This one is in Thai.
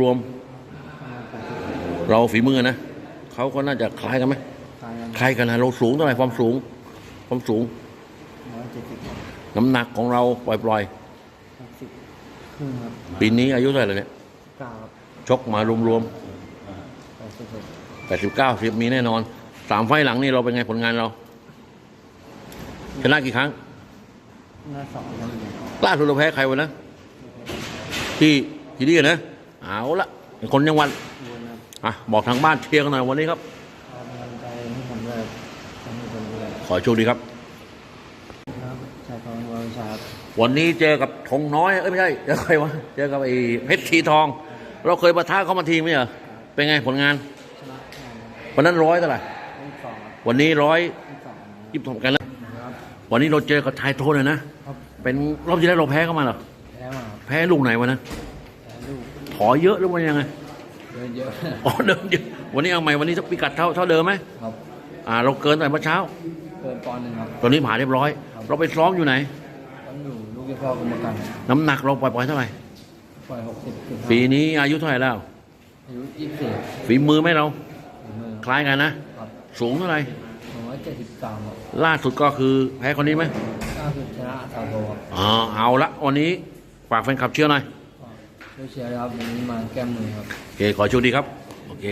รวมๆเราฝีมือนะเขาก็น่าจะคล้ายกันไหมตายกันคล้ายกันนะเราสูงเท่าไหร่ความสูง ความสูงร้อยเจ็ดสิบน้ำหนักของเราปล่อยหกสิบครึ่งครับๆปีนี้อายุเท่าไหร่แล้วเนี่ยเก้าครับชกมารวมแปดสิบหกๆแปดสิบเก้าสิบมีแน่นอนสามไฟล์หลังนี่เราเป็นไงผลงานเราชนะกี่ครั้งหน้าสองครับล่าสุดเราแพ้ใครวะนะที่ที่นี่นะ เอาละเป็นคนจังหวัดวนครับอะบอกทางบ้านเชียร์กันหน่อยวันนี้ครับขอกำลังใจให้ผมด้วยทำให้ผมด้วยขอโชคดีครับครับชายทองวาวิชาครับวันนี้เจอกับธงน้อยเอ้ยไม่ใช่เจอใครวะเจอกับไอ้เพชรทีทอง เราเคยประท้าเขามาทีไหมเหรอเป็นไงผลงานชนะแข่งครับวันนั้นร้อยเท่าไหร่ที่สองครับวันนี้ร้อยที่สองยี่สิบสองกันแล้วครับวันนี้เราเจอกับชายโทนเลยนะครับเป็นรอบที่แล้วเราแพ้เข้ามาเหรอแล้วมาครับแพ้ลูกไหนวะนะแล้ว ลูกถอยเยอะหรือว่ายังไงเดินเยอะอ๋อเดิมเยอะวันนี้เอาใหม่วันนี้สักพิกัดเท่าเท่าเดิมไหมครับอ่าเราเกินแต่เมื่อเช้าเกินปอนด์หนึ่งครับตอนนี้ผ่านเรียบร้อย เราไปซ้อมอยู่ไหนต้องอยู่ลูกเจ้าพ่อกรรมการน้ำหนักเราปล่อยๆเท่าไหร่ปล่อยหกสิบถึงปีนี้อายุเท่าไหร่แล้วอายุยี่สิบสี่ฝีมือไหมเราถึงมือคล้ายกันนะ ครับสูงเท่าไหร่สองร้อยเจ็ดสิบสามครับล่าสุดก็คือแพ้คนนี้ไหมล่าสุดชนะซาโตครับอ๋อเอาละวันนี้ฝากแฟนคลับเชื่อหน่อยช่วย เชียร์ครับวันนี้มาแก้มือครับ โอเค ขอโชคดีครับ โอเค